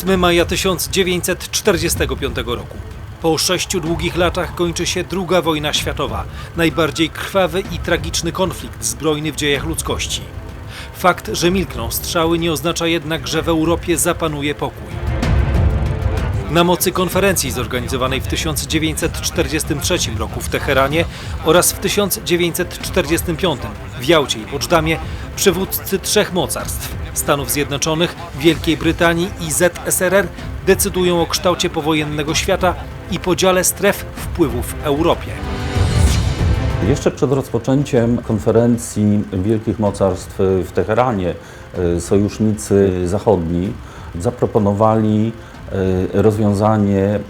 8 maja 1945 roku. Po sześciu długich latach kończy się II wojna światowa, najbardziej krwawy i tragiczny konflikt zbrojny w dziejach ludzkości. Fakt, że milkną strzały nie oznacza jednak, że w Europie zapanuje pokój. Na mocy konferencji zorganizowanej w 1943 roku w Teheranie oraz w 1945 w Jałcie i Poczdamie przywódcy trzech mocarstw Stanów Zjednoczonych, Wielkiej Brytanii i ZSRR decydują o kształcie powojennego świata i podziale stref wpływów w Europie. Jeszcze przed rozpoczęciem konferencji Wielkich Mocarstw w Teheranie e, sojusznicy zachodni zaproponowali rozwiązanie e,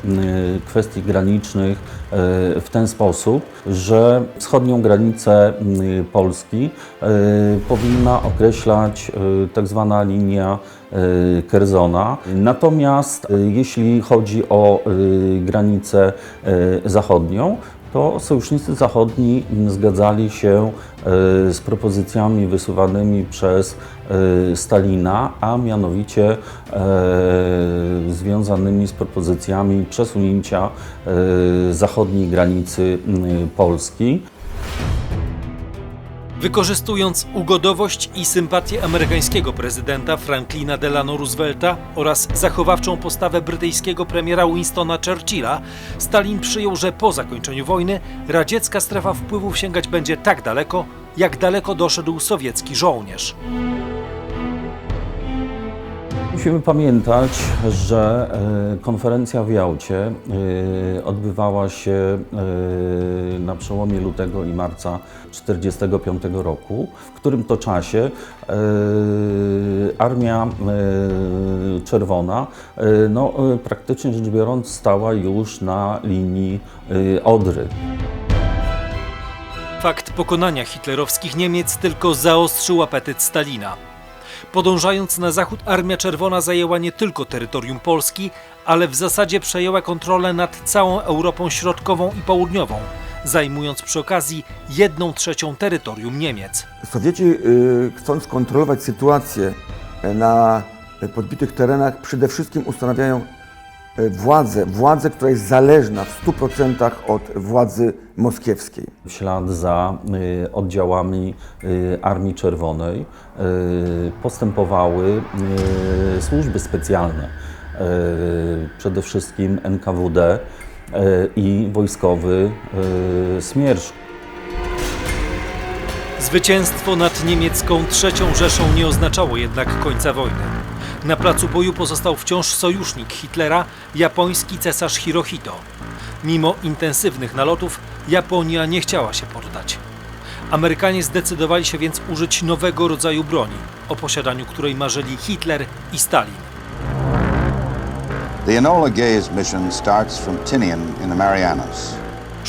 kwestii granicznych e, w ten sposób, że wschodnią granicę Polski e, powinna określać e, tak zwana linia e, Kerzona. Natomiast e, jeśli chodzi o e, granicę e, zachodnią, to sojusznicy zachodni zgadzali się e, z propozycjami wysuwanymi przez e, Stalina, a mianowicie e, związanymi z propozycjami przesunięcia zachodniej granicy Polski. Wykorzystując ugodowość i sympatię amerykańskiego prezydenta Franklina Delano Roosevelta oraz zachowawczą postawę brytyjskiego premiera Winstona Churchilla, Stalin przyjął, że po zakończeniu wojny radziecka strefa wpływów sięgać będzie tak daleko, jak daleko doszedł sowiecki żołnierz. Musimy pamiętać, że e, konferencja w Jałcie e, odbywała się e, na przełomie lutego i marca 1945 roku, w którym to czasie Armia Czerwona no, praktycznie rzecz biorąc stała już na linii Odry. Fakt pokonania hitlerowskich Niemiec tylko zaostrzył apetyt Stalina. Podążając na zachód, Armia Czerwona zajęła nie tylko terytorium Polski, ale w zasadzie przejęła kontrolę nad całą Europą Środkową i Południową, zajmując przy okazji jedną trzecią terytorium Niemiec. Sowieci, y, chcąc kontrolować sytuację na podbitych terenach, przede wszystkim ustanawiają władzę, władzę, która jest zależna w 100% od władzy moskiewskiej. W ślad za y, oddziałami y, Armii Czerwonej postępowały służby specjalne, przede wszystkim NKWD i wojskowy Smierz. Zwycięstwo nad niemiecką trzecią Rzeszą nie oznaczało jednak końca wojny. Na placu boju pozostał wciąż sojusznik Hitlera, japoński cesarz Hirohito. Mimo intensywnych nalotów, Japonia nie chciała się poddać. Amerykanie zdecydowali się więc użyć nowego rodzaju broni, o posiadaniu której marzyli Hitler i Stalin. The Enola Gay's mission starts from Tinian in the Marianas.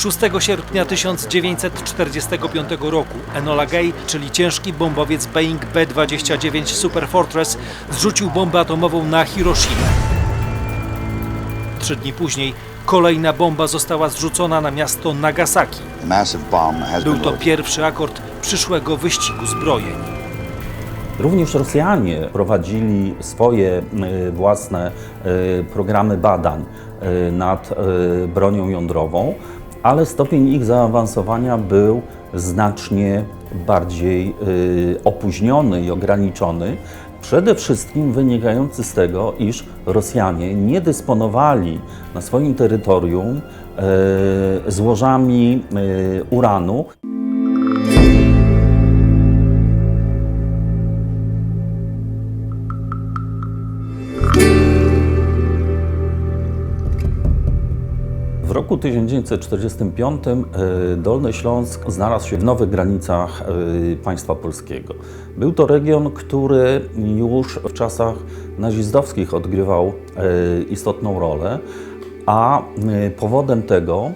6 sierpnia 1945 roku Enola Gay, czyli ciężki bombowiec Boeing B-29 Super Fortress, zrzucił bombę atomową na Hiroshimę. Trzy dni później kolejna bomba została zrzucona na miasto Nagasaki. Był to pierwszy akord przyszłego wyścigu zbrojeń. Również Rosjanie prowadzili swoje y, własne y, programy badań y, nad bronią jądrową, ale stopień ich zaawansowania był znacznie bardziej y, opóźniony i ograniczony. Przede wszystkim wynikający z tego, iż Rosjanie nie dysponowali na swoim terytorium y, złożami y, uranu, 1945 e, Dolny Śląsk znalazł się w nowych granicach e, państwa polskiego. Był to region, który już w czasach nazistowskich odgrywał e, istotną rolę, a powodem tego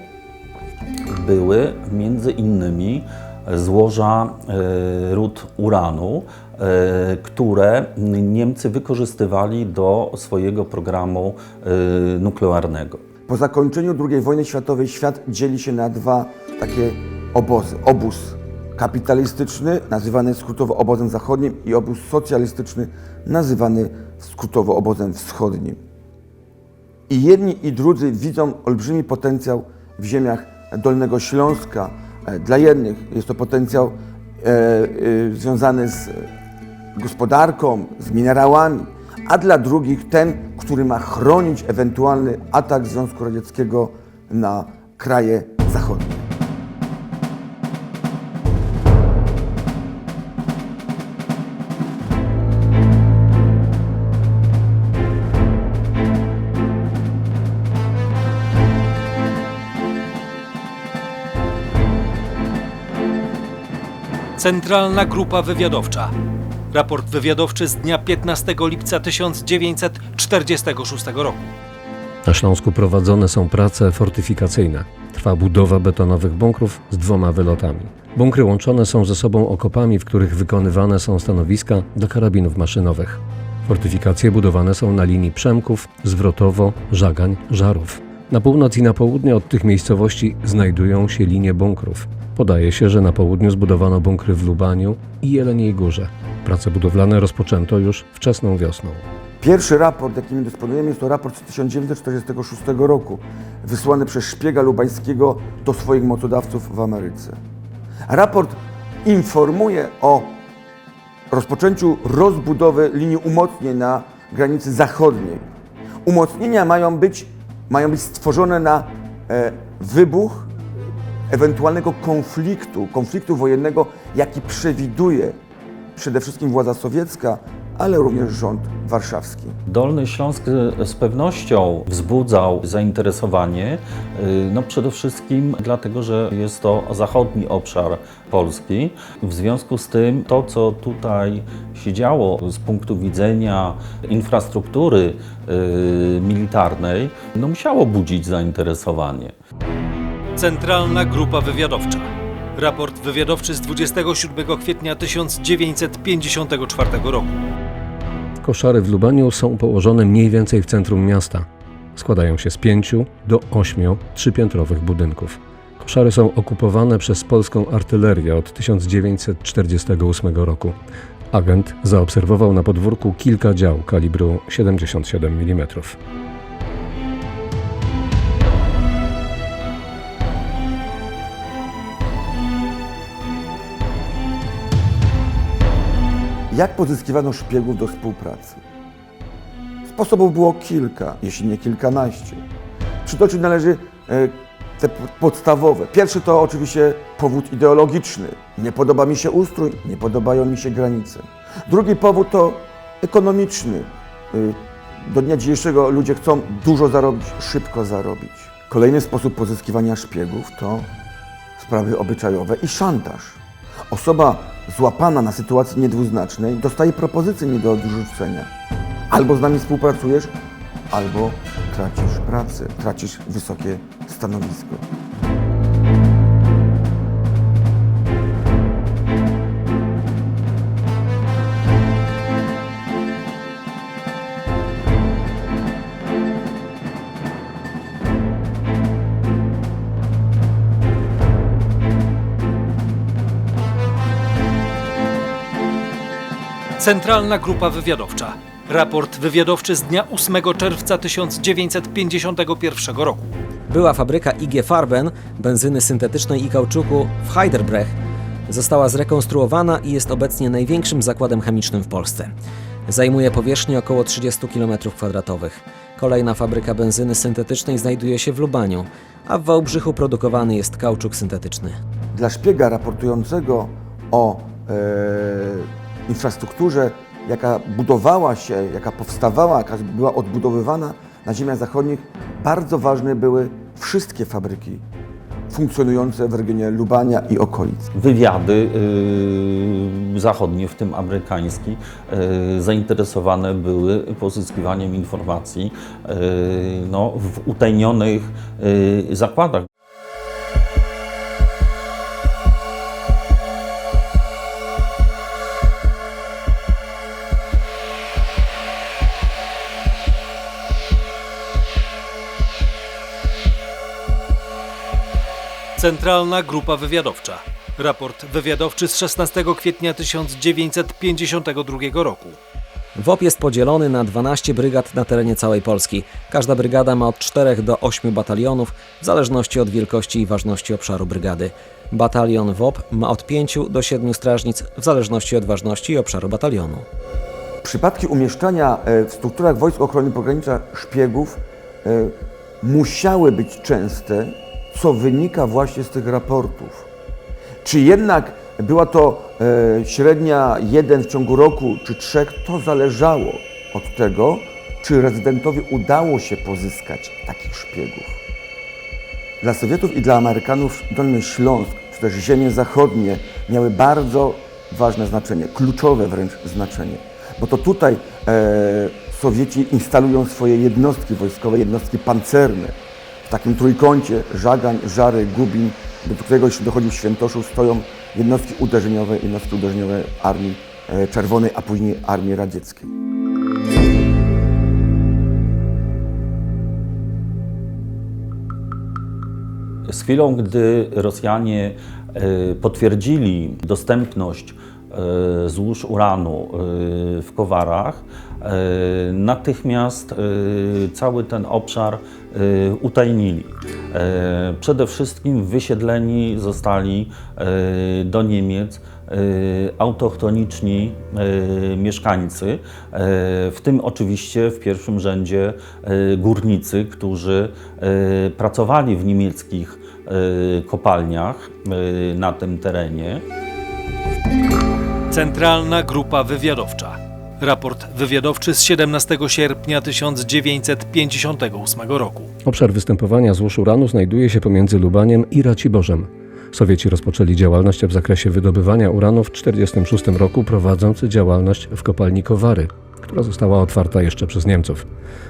były między innymi złoża ród uranu, które Niemcy wykorzystywali do swojego programu nuklearnego. Po zakończeniu II wojny światowej świat dzieli się na dwa takie obozy. Obóz kapitalistyczny, nazywany skrótowo obozem zachodnim i obóz socjalistyczny, nazywany skrótowo obozem wschodnim. I jedni i drudzy widzą olbrzymi potencjał w ziemiach Dolnego Śląska. E, Dla jednych jest to potencjał e, e, związany z gospodarką, z minerałami, a dla drugich ten, który ma chronić ewentualny atak Związku Radzieckiego na kraje zachodnie. Centralna Grupa Wywiadowcza. Raport wywiadowczy z dnia 15 lipca 1946 roku. Na Śląsku prowadzone są prace fortyfikacyjne. Trwa budowa betonowych bunkrów z dwoma wylotami. Bunkry łączone są ze sobą okopami, w których wykonywane są stanowiska do karabinów maszynowych. Fortyfikacje budowane są na linii Przemków, Zwrotowo, Żagań, Żarów. Na północ i na południe od tych miejscowości znajdują się linie bunkrów. Podaje się, że na południu zbudowano bunkry w Lubaniu i Jeleniej Górze. Prace budowlane rozpoczęto już wczesną wiosną. Pierwszy raport, jakim dysponujemy, jest to raport z 1946 roku, wysłany przez szpiega lubańskiego do swoich mocodawców w Ameryce. Raport informuje o rozpoczęciu rozbudowy linii umocnień na granicy zachodniej. Umocnienia mają być, mają być stworzone na e, wybuch ewentualnego konfliktu, konfliktu wojennego, jaki przewiduje przede wszystkim władza sowiecka, ale również rząd warszawski. Dolny Śląsk z pewnością wzbudzał zainteresowanie, y, no przede wszystkim dlatego, że jest to zachodni obszar Polski. W związku z tym to, co tutaj się działo z punktu widzenia infrastruktury y, militarnej, no musiało budzić zainteresowanie. Centralna Grupa Wywiadowcza. Raport wywiadowczy z 27 kwietnia 1954 roku. Koszary w Lubaniu są położone mniej więcej w centrum miasta. Składają się z pięciu do ośmiu trzypiętrowych budynków. Koszary są okupowane przez polską artylerię od 1948 roku. Agent zaobserwował na podwórku kilka dział kalibru 77 mm. Jak pozyskiwano szpiegów do współpracy? Sposobów było kilka, jeśli nie kilkanaście. Przytoczyć należy e, te podstawowe. Pierwszy to oczywiście powód ideologiczny. Nie podoba mi się ustrój, nie podobają mi się granice. Drugi powód to ekonomiczny. Y, Do dnia dzisiejszego ludzie chcą dużo zarobić, szybko zarobić. Kolejny sposób pozyskiwania szpiegów to sprawy obyczajowe i szantaż. Osoba złapana na sytuacji niedwuznacznej dostaje propozycję nie do odrzucenia. Albo z nami współpracujesz, albo tracisz pracę, tracisz wysokie stanowisko. Centralna Grupa Wywiadowcza. Raport wywiadowczy z dnia 8 czerwca 1951 roku. Była fabryka IG Farben, benzyny syntetycznej i kauczuku w Heidelberg została zrekonstruowana i jest obecnie największym zakładem chemicznym w Polsce. Zajmuje powierzchnię około 30 km2. Kolejna fabryka benzyny syntetycznej znajduje się w Lubaniu, a w Wałbrzychu produkowany jest kauczuk syntetyczny. Dla szpiega raportującego o e, infrastrukturze, jaka budowała się, jaka powstawała, jaka była odbudowywana na ziemiach zachodnich, bardzo ważne były wszystkie fabryki funkcjonujące w regionie Lubania i okolic. Wywiady y, zachodnie, w tym amerykański, y, zainteresowane były pozyskiwaniem informacji y, no, w utajnionych y, zakładach. Centralna Grupa Wywiadowcza. Raport wywiadowczy z 16 kwietnia 1952 roku. WOP jest podzielony na 12 brygad na terenie całej Polski. Każda brygada ma od 4 do 8 batalionów, w zależności od wielkości i ważności obszaru brygady. Batalion WOP ma od 5 do 7 strażnic, w zależności od ważności i obszaru batalionu. Przypadki umieszczania e, w strukturach Wojsk Ochrony Pogranicza szpiegów e, musiały być częste, co wynika właśnie z tych raportów. Czy jednak była to e, średnia jeden w ciągu roku czy trzech, to zależało od tego, czy rezydentowi udało się pozyskać takich szpiegów. Dla Sowietów i dla Amerykanów Dolny Śląsk, czy też ziemie zachodnie miały bardzo ważne znaczenie, kluczowe wręcz znaczenie. Bo to tutaj e, Sowieci instalują swoje jednostki wojskowe, jednostki pancerne. W takim trójkącie Żagań, Żary, Gubin, do którego jeśli dochodzi Świętoszów, stoją jednostki uderzeniowe, jednostki uderzeniowe Armii e, Czerwonej, a później Armii Radzieckiej. Z chwilą, gdy Rosjanie e, potwierdzili dostępność złóż uranu e, w Kowarach, e, natychmiast e, cały ten obszar e, utajnili. E, Przede wszystkim wysiedleni zostali e, do Niemiec e, autochtoniczni e, mieszkańcy, e, w tym oczywiście w pierwszym rzędzie e, górnicy, którzy e, pracowali w niemieckich e, kopalniach e, na tym terenie. Centralna Grupa Wywiadowcza. Raport wywiadowczy z 17 sierpnia 1958 roku. Obszar występowania złóż uranu znajduje się pomiędzy Lubaniem i Raciborzem. Sowieci rozpoczęli działalność w zakresie wydobywania uranu w 1946 roku, prowadząc działalność w kopalni Kowary, która została otwarta jeszcze przez Niemców.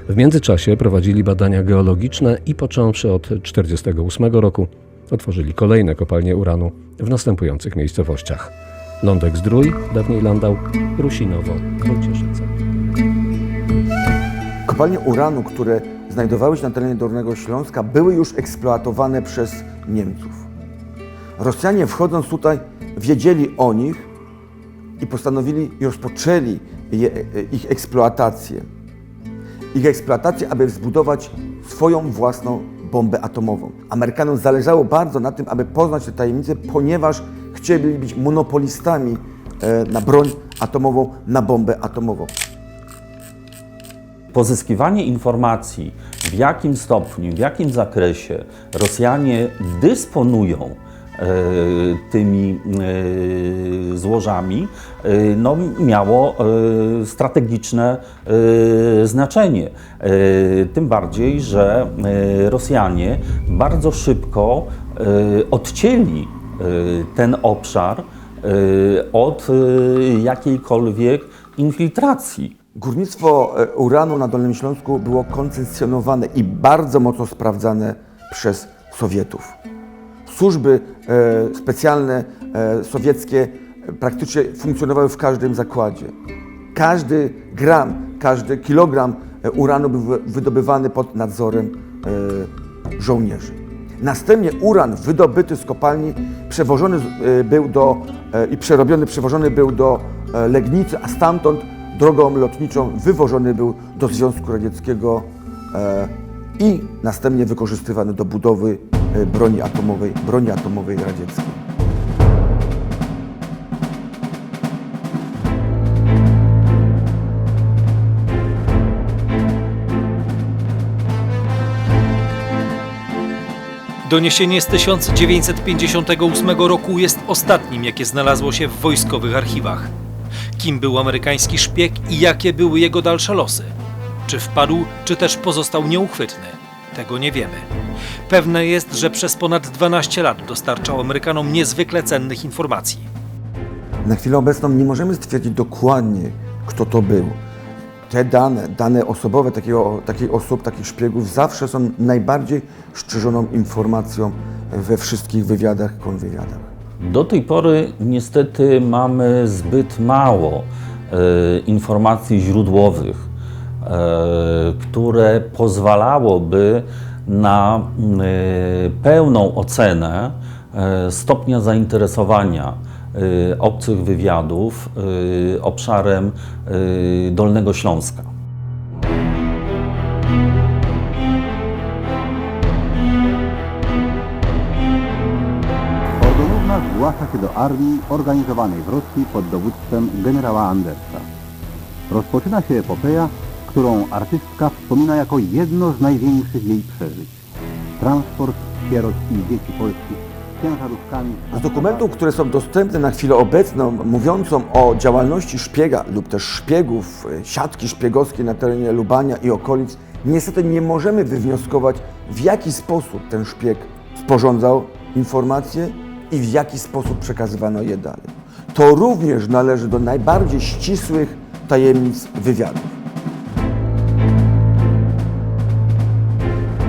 W międzyczasie prowadzili badania geologiczne i począwszy od 1948 roku otworzyli kolejne kopalnie uranu w następujących miejscowościach. Lądek Zdrój, dawniej Landał, Rusinowo, Wojcieszyce. Kopalnie uranu, które znajdowały się na terenie Dolnego Śląska, były już eksploatowane przez Niemców. Rosjanie wchodząc tutaj wiedzieli o nich i postanowili i rozpoczęli je, ich eksploatację. Ich eksploatację, aby zbudować swoją własną bombę atomową. Amerykanom zależało bardzo na tym, aby poznać te tajemnice, ponieważ chcieli być monopolistami e, na broń atomową, na bombę atomową. Pozyskiwanie informacji, w jakim stopniu, w jakim zakresie Rosjanie dysponują e, tymi e, złożami, no, miało strategiczne znaczenie. Tym bardziej, że Rosjanie bardzo szybko odcięli ten obszar e, od e, jakiejkolwiek infiltracji. Górnictwo e, uranu na Dolnym Śląsku było koncesjonowane i bardzo mocno sprawdzane przez Sowietów. Służby e, specjalne e, sowieckie praktycznie funkcjonowały w każdym zakładzie. Każdy gram, każdy kilogram uranu był wy- wydobywany pod nadzorem żołnierzy. Następnie uran wydobyty z kopalni przewożony e, był do e, i przerobiony przewożony był do e, Legnicy, a stamtąd drogą lotniczą wywożony był do Związku Radzieckiego i następnie wykorzystywany do budowy broni atomowej, broni atomowej radzieckiej. Doniesienie z 1958 roku jest ostatnim, jakie znalazło się w wojskowych archiwach. Kim był amerykański szpieg i jakie były jego dalsze losy? Czy wpadł, czy też pozostał nieuchwytny? Tego nie wiemy. Pewne jest, że przez ponad 12 lat dostarczał Amerykanom niezwykle cennych informacji. Na chwilę obecną nie możemy stwierdzić dokładnie, kto to był. Te dane, dane osobowe takiego, takich osób, takich szpiegów zawsze są najbardziej szczerzoną informacją we wszystkich wywiadach, kontrwywiadach. Do tej pory niestety mamy zbyt mało e, informacji źródłowych, e, które pozwalałoby na e, pełną ocenę e, stopnia zainteresowania obcych wywiadów y, obszarem y, Dolnego Śląska. Ordonówna zgłasza się do armii organizowanej w Rosji pod dowództwem generała Andersa. Rozpoczyna się epopeja, którą artystka wspomina jako jedno z największych jej przeżyć. Transport sierot i dzieci polskich ciężarówkami... Z dokumentów, które są dostępne na chwilę obecną, mówiącą o działalności szpiega lub też szpiegów, e, siatki szpiegowskiej na terenie Lubania i okolic, niestety nie możemy wywnioskować, w jaki sposób ten szpieg sporządzał informacje i w jaki sposób przekazywano je dalej. To również należy do najbardziej ścisłych tajemnic wywiadów.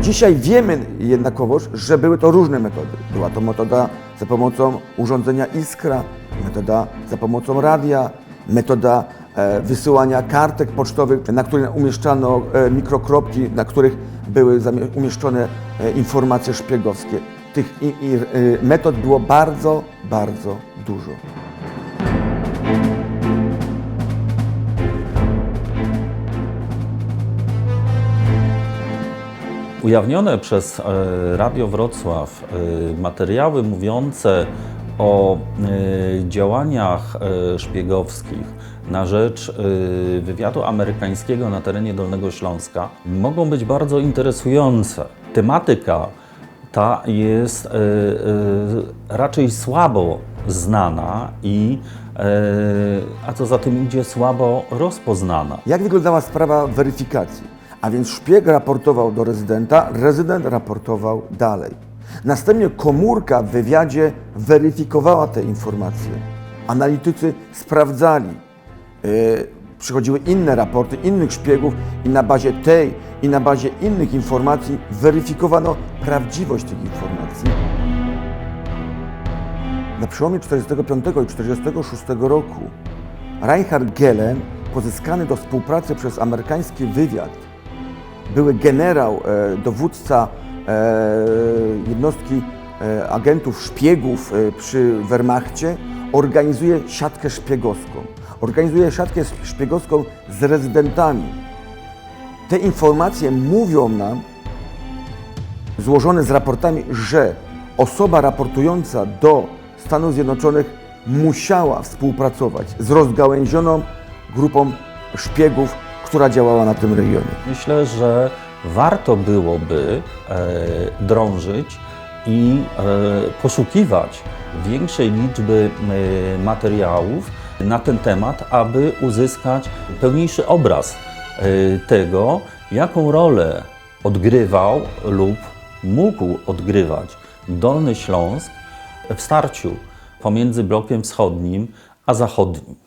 Dzisiaj wiemy jednakowoż, że były to różne metody. Była to metoda za pomocą urządzenia Iskra, metoda za pomocą radia, metoda e, wysyłania kartek pocztowych, na których umieszczano e, mikrokropki, na których były umieszczone e, informacje szpiegowskie. Tych metod było bardzo, bardzo dużo. Ujawnione przez e, Radio Wrocław e, materiały mówiące o e, działaniach szpiegowskich na rzecz wywiadu amerykańskiego na terenie Dolnego Śląska mogą być bardzo interesujące. Tematyka ta jest raczej słabo znana i, a co za tym idzie, słabo rozpoznana. Jak wyglądała sprawa weryfikacji? A więc szpieg raportował do rezydenta, rezydent raportował dalej. Następnie komórka w wywiadzie weryfikowała te informacje. Analitycy sprawdzali. Yy, przychodziły inne raporty innych szpiegów i na bazie tej i na bazie innych informacji weryfikowano prawdziwość tych informacji. Na przełomie 1945 i 1946 roku Reinhard Gehlen, pozyskany do współpracy przez amerykański wywiad, były generał, e, dowódca e, jednostki e, agentów szpiegów przy Wehrmachcie, organizuje siatkę szpiegowską. Organizuje siatkę szpiegowską z rezydentami. Te informacje mówią nam, złożone z raportami, że osoba raportująca do Stanów Zjednoczonych musiała współpracować z rozgałęzioną grupą szpiegów, która działała na tym regionie. Myślę, że warto byłoby e, drążyć i e, poszukiwać większej liczby e, materiałów na ten temat, aby uzyskać pełniejszy obraz tego, jaką rolę odgrywał lub mógł odgrywać Dolny Śląsk w starciu pomiędzy blokiem wschodnim a zachodnim.